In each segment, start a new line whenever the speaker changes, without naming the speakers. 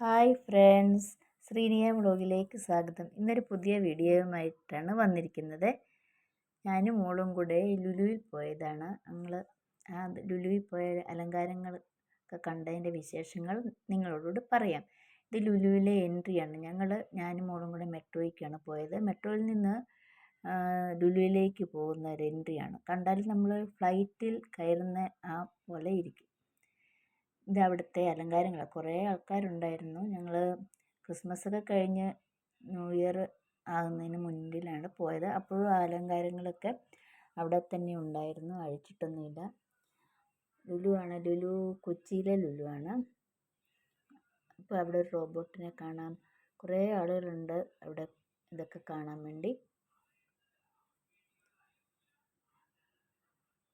Hi friends ശ്രീനിയ വ്ളോഗിലേക്ക് സ്വാഗതം. ഇന്നൊരു പുതിയ വീഡിയോയുമായിട്ടാണ് വന്നിരിക്കുന്നത്. ഞാനും മോളും കൂടെ ലുലുവിൽ പോയതാണ്. ഞങ്ങൾ ആ ലുലുവിൽ പോയ അലങ്കാരങ്ങൾ ഒക്കെ കണ്ടതിന്റെ വിശേഷങ്ങൾ നിങ്ങളോട് പറയാം. ഇത് ലുലുവിലെ എൻട്രിയാണ്. ഞങ്ങൾ ഞാനും മോളും കൂടെ മെട്രോയ്ക്കാണ് പോയത്. മെട്രോയിൽ നിന്ന് ലുലുവിലേക്ക് പോകുന്ന ഒരു എൻട്രിയാണ്. കണ്ടാൽ നമ്മൾ ഫ്ലൈറ്റിൽ കയറുന്ന ആ ഇത് അവിടുത്തെ അലങ്കാരങ്ങൾ. കുറേ ആൾക്കാരുണ്ടായിരുന്നു. ഞങ്ങൾ ക്രിസ്മസ് ഒക്കെ കഴിഞ്ഞ് ന്യൂ ഇയർ ആകുന്നതിന് മുൻപിലാണ് പോയത്. അപ്പോഴും ആ അലങ്കാരങ്ങളൊക്കെ അവിടെ തന്നെ ഉണ്ടായിരുന്നു. അഴിച്ചിട്ടൊന്നുമില്ല. ലുലു ആണ്. ലുലു കൊച്ചിയിലെ ലുലു ആണ്. അപ്പോൾ അവിടെ ഒരു റോബോട്ടിനെ കാണാം. കുറേ ആളുകളുണ്ട് അവിടെ. ഇതൊക്കെ കാണാൻ വേണ്ടി.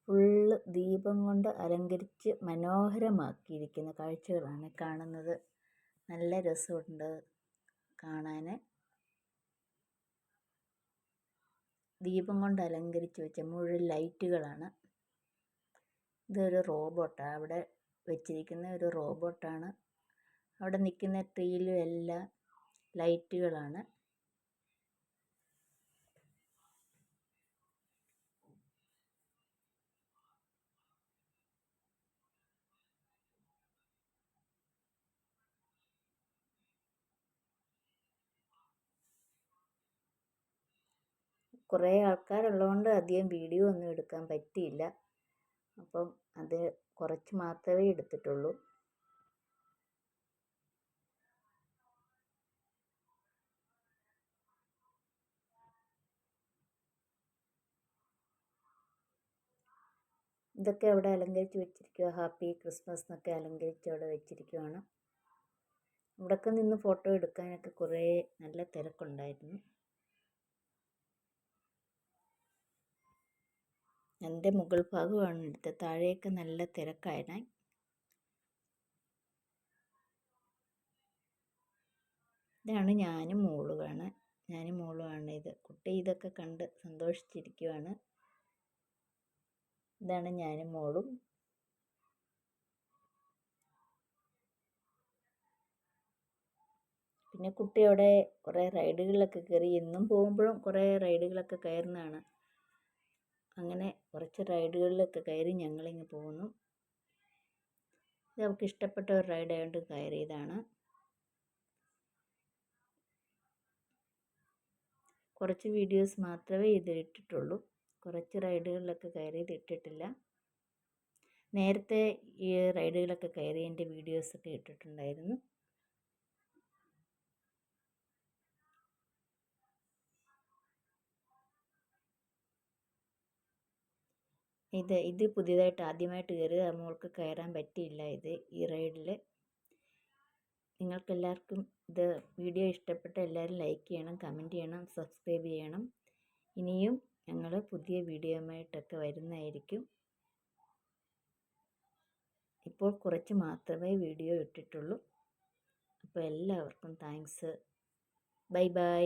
ഫുള്ള് ദീപം കൊണ്ട് അലങ്കരിച്ച് മനോഹരമാക്കിയിരിക്കുന്ന കാഴ്ചകളാണ് കാണുന്നത്. നല്ല രസമുണ്ട് കാണാൻ ദീപം കൊണ്ട് അലങ്കരിച്ച് വെച്ച മുഴുവൻ ലൈറ്റുകളാണ്. ഇതൊരു റോബോട്ടാണ് അവിടെ വെച്ചിരിക്കുന്ന ഒരു റോബോട്ടാണ്. അവിടെ നിൽക്കുന്ന ട്രീയിലും എല്ലാം ലൈറ്റുകളാണ്. കുറേ ആൾക്കാരുള്ളതുകൊണ്ട് അധികം വീഡിയോ ഒന്നും എടുക്കാൻ പറ്റിയില്ല. അപ്പം അത് കുറച്ച് മാത്രമേ എടുത്തിട്ടുള്ളൂ. ഇതൊക്കെ അവിടെ അലങ്കരിച്ച് വെച്ചിരിക്കുക ഹാപ്പി ക്രിസ്മസ് എന്നൊക്കെ അലങ്കരിച്ച് അവിടെ വെച്ചിരിക്കുകയാണ് ഇവിടെയൊക്കെ നിന്ന് ഫോട്ടോ എടുക്കാനൊക്കെ കുറേ നല്ല തിരക്കുണ്ടായിരുന്നു. എന്റെ മുകൾ ഭാഗമാണ് എടുത്തത്. താഴെയൊക്കെ നല്ല തിരക്കാണ് ഇതാണ് ഞാനും മോളുമാണ്. ഞാനും മോളുമാണ് ഇത്. കുട്ടി ഇതൊക്കെ കണ്ട് സന്തോഷിച്ചിരിക്കുവാണ്. ഇതാണ് ഞാനും മോളും. പിന്നെ കുട്ടി അവിടെ കുറേ റൈഡുകളിലൊക്കെ കയറി. എന്നും പോകുമ്പോഴും കുറേ റൈഡുകളൊക്കെ കയറുന്നതാണ്. അങ്ങനെ കുറച്ച് റൈഡുകളിലൊക്കെ കയറി ഞങ്ങളിങ്ങ് പോന്നു. ഇത് അവൾക്ക് ഇഷ്ടപ്പെട്ട ഒരു റൈഡ് ആയതുകൊണ്ട് കയറിയതാണ്. കുറച്ച് വീഡിയോസ് മാത്രമേ ഇത് ഇട്ടിട്ടുള്ളൂ കുറച്ച് റൈഡുകളിലൊക്കെ കയറിയത് ഇട്ടിട്ടില്ല. നേരത്തെ ഈ റൈഡുകളൊക്കെ കയറിയതിന്റെ വീഡിയോസൊക്കെ ഇട്ടിട്ടുണ്ടായിരുന്നു. ഇത് ഇത് പുതിയതായിട്ട് ആദ്യമായിട്ട് കയറിയത് മോൾക്ക് കയറാൻ പറ്റിയില്ല ഇത് ഈ റൈഡിൽ നിങ്ങൾക്കെല്ലാവർക്കും ഇത് വീഡിയോ ഇഷ്ടപ്പെട്ട എല്ലാവരും ലൈക്ക് ചെയ്യണം കമന്റ് ചെയ്യണം സബ്സ്ക്രൈബ് ചെയ്യണം. ഇനിയും ഞങ്ങൾ പുതിയ വീഡിയോയുമായിട്ടൊക്കെ വരുന്നതായിരിക്കും. ഇപ്പോൾ കുറച്ച് മാത്രമേ വീഡിയോ ഇട്ടിട്ടുള്ളൂ. അപ്പോൾ എല്ലാവർക്കും താങ്ക്സ്. Bye bye.